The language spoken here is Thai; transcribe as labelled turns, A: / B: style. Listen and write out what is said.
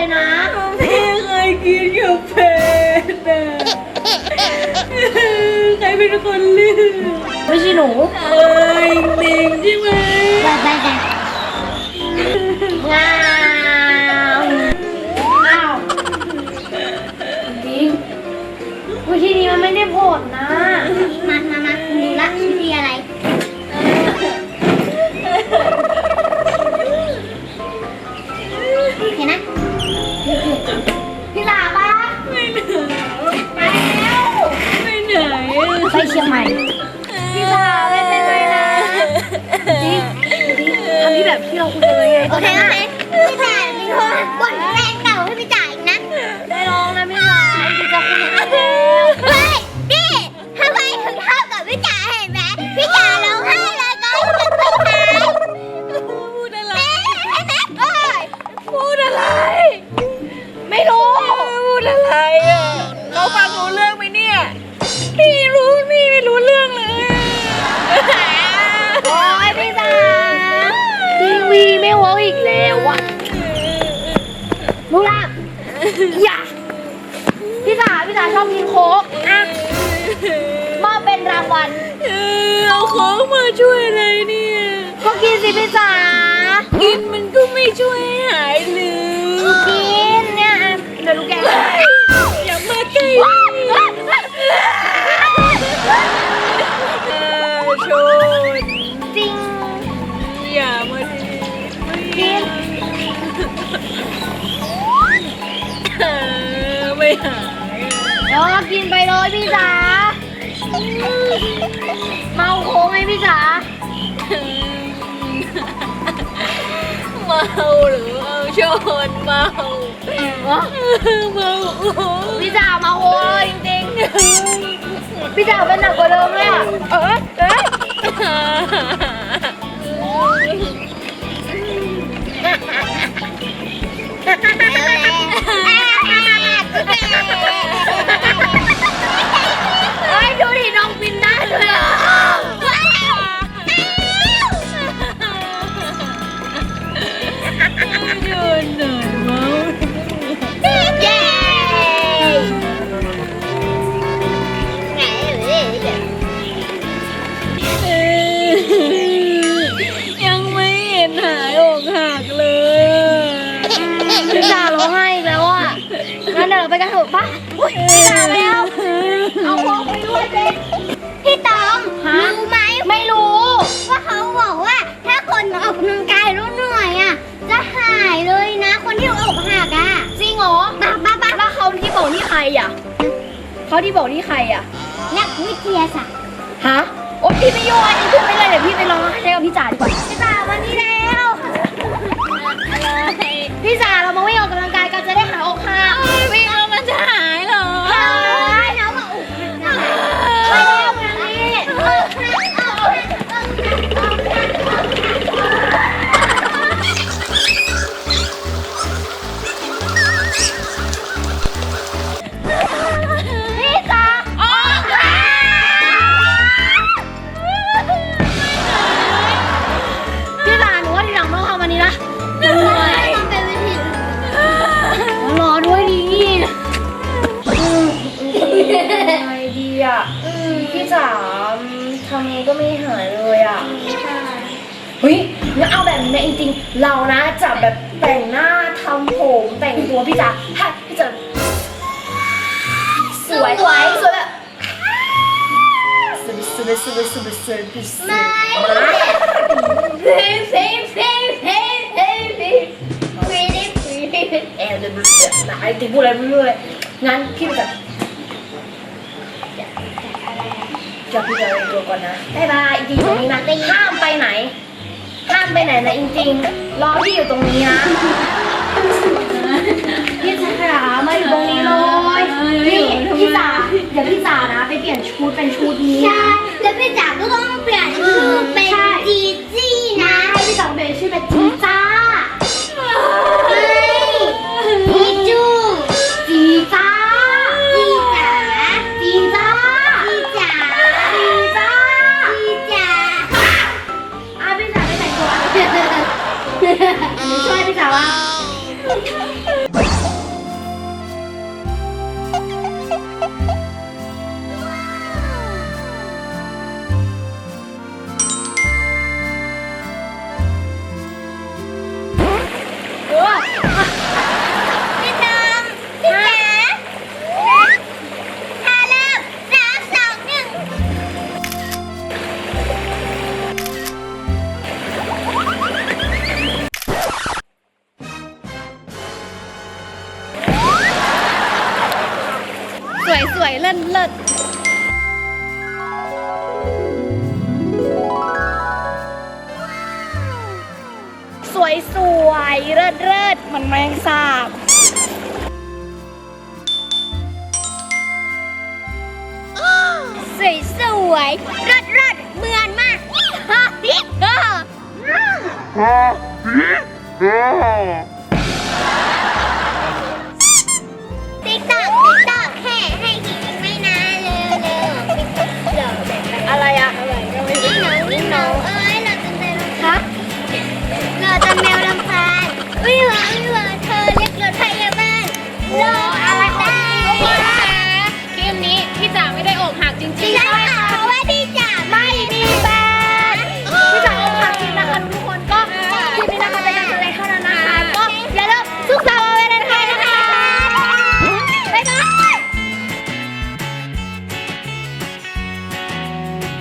A: เล
B: ย
A: นะ
B: พี่เค
C: ย
B: กินกับเพ
C: นน่ะใครเป็นคนเลือก
B: ไม่ใช่หนู
C: เอ้ยจริงใช่ไหม
A: ไปไปไป
B: งาม คุยกันไว้ไง
A: โอเคโอเคพี่จ๋าเป็นคนบ่นแฟนเก่าให้พี่จ๋าอีกนะ
B: อย่า
A: พี่จ๋าพี่จ๋า
B: ชอบกินโค้กอะมอบเป็นรางวัล
C: เออเอาของมาช่วยอะไรเนี่ย
B: ก็กินสิพี่จ๋า
C: กินมันก็ไม่ช่วยให้หายลืม
B: อ
C: ไม่หาย
B: เดี๋ยวกินไปเลยพี่จ๋าเมาโค้งไหมพี่จ๋า
C: เมาหรือเอาชนเมาเมาโอ้โห
B: พี่จ๋าเมาโค้งเลยจริงๆพี่จ๋าเป็นหนักกว่าเดิมเลยอะ
C: เอ้ยเอ้ย
B: อุ๊ยพี่จ๋าไม่เอาเอาโค้งไปด้วยเจ๊
A: พี่ตอง
B: ฮะ
A: รู้ไหม
B: ไม่รู้
A: ว่าเขาบอกว่าถ้าคนออกกำลังกายรู้เหนื่อยอะ จะหายเลยนะ คนที่อกหักอะ
B: จริงเหรอ
A: ป้าป้าป้า
B: แล้วเขาที่บอกนี่ใครอะเขาที่บอกนี่ใครอะ
A: นักวิทยาศาสตร์
B: ฮะโอ๊ยพี่ไม่ยุ่งอันนี้พูดไม่เลยเดี๋ยวพี่ไปร้องไห้กับพี่จ๋าดีกว่า
A: พี่ตาวันนี้แล้ว
B: พี่จ๋าเรามาวิ่งออกกำลังกายกันจะได้หายอกหัก
C: จ๋า
B: ทำยั
A: ง
B: ไงก็ไม่หายเลยอะเฮ้ยงั้นเอาแบบนี้จริงๆเรานะจะแบบแต่งหน้าทำผมแต่งตัวพี่จ๋าถ้าพี่จ๋าสวยสวยสวยแบบสวยสวยสวยสวยสวยสวยสวย
A: ไม่
B: เฮ้ยเฮ้ยเฮ้ยเฮ้ยเฮ้ยเฮ้ย
A: pretty pretty
B: แอบเลยไหนติพูดอะไรไม่รู้เลยงั้นพี่จ๋าจะพี่จะเรีย นตัวก่อนนะบ๊ายบายจริงๆตรงนี้นะห้ามไปไหน ห้ามไปไหนนะจริงๆรอพี่อยู่ตรงนี้นะพี่จ๋ามาอยู่ตรงนี้เลยพี่พี่จ๋าเดี๋ยวพี่จ๋านะ ไปเปลี่ยนชุดเป็นชุดนี้
A: ใช่ แล้วพี่จ๋าก็ต้อง เลิศเลิ
B: ศเห
A: มื
B: อนแมง
A: สาบส
B: วยสวยเลิศเลิศเหมือนมากฮะฮิฮะติ๊กตอกติ๊กต
A: อกแค่ให้หินไม่นานเร็เร็ออะไรอะ